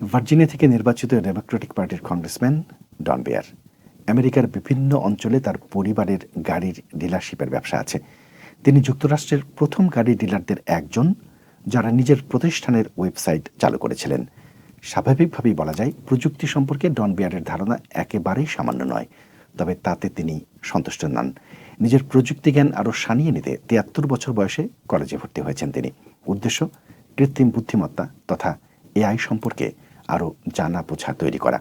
Virginia থেকে নির্বাচিত Democratic পার্টির কংগ্রেসম্যান ডন বেয়ার আমেরিকার বিভিন্ন অঞ্চলে তার পরিবারের গাড়ির ডিলারশিপের ব্যবসা আছে। তিনি যুক্তরাষ্ট্রের প্রথম গাড়ি ডিলারদের একজন, যারা নিজের প্রতিষ্ঠানের ওয়েবসাইট চালু করেছিলেন। স্বাভাবিকভাবেই বলা যায়, প্রযুক্তি সম্পর্কে ডন বেয়ারের ধারণা একেবারেই সামান্য নয়, তবে তাতে তিনি সন্তুষ্ট নন। নিজের প্রযুক্তি জ্ঞান আরও সানিয়ে নিতে তিয়াত্তর বছর বয়সে কলেজে ভর্তি হয়েছেন তিনি। উদ্দেশ্য, কৃত্রিম বুদ্ধিমত্তা তথা এআই সম্পর্কে আরও জানা বোঝা তৈরি করা।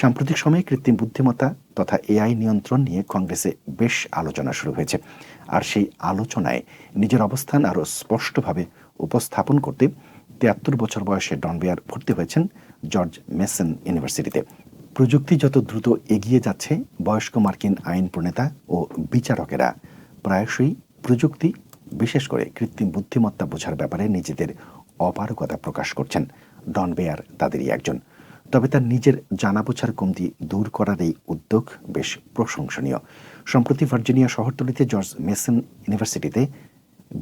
সাম্প্রতিক সময়ে কৃত্রিম বুদ্ধিমত্তা তথা এআই নিয়ন্ত্রণ নিয়ে কংগ্রেসে বেশ আলোচনা শুরু হয়েছে। আর সেই আলোচনায় নিজের অবস্থান আরও স্পষ্টভাবে উপস্থাপন করতে তিয়াত্তর বছর বয়সে ডনবেয়ার ভর্তি হয়েছেন জর্জ মেসন ইউনিভার্সিটিতে। প্রযুক্তি যত দ্রুত এগিয়ে যাচ্ছে, বয়স্ক মার্কিন আইন প্রণেতা ও বিচারকেরা প্রায়শই প্রযুক্তি, বিশেষ করে কৃত্রিম বুদ্ধিমত্তা বোঝার ব্যাপারে নিজেদের অপারগতা প্রকাশ করছেন। ডন বেয়ার তাদেরই একজন। তবে তার নিজের জানা বোঝার কমতি দূর করার এই উদ্যোগ বেশ প্রশংসনীয়। সম্প্রতি ভার্জিনিয়া শহরতলিতে জর্জ মেসন ইউনিভার্সিটিতে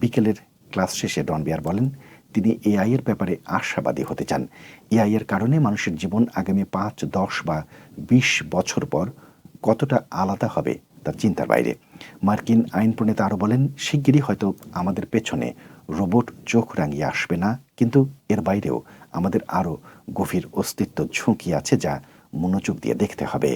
বিকেলের ক্লাস শেষে ডন বিয়ার বলেন, তিনি এআই এর ব্যাপারে আশাবাদী হতে চান। এআই এর কারণে মানুষের জীবন আগামী পাঁচ, দশ বা বিশ বছর পর কতটা আলাদা হবে তার চিন্তার বাইরে। মার্কিন আইন প্রণেতা আরও বলেন, শিগগিরই হয়তো আমাদের পেছনে রোবট চোখ রাঙিয়ে আসবে না কিন্তু এর বাইরেও আমাদের আরও গভীর অস্তিত্ব ঝুঁকি আছে যা মনোযোগ দিয়ে দেখতে হবে।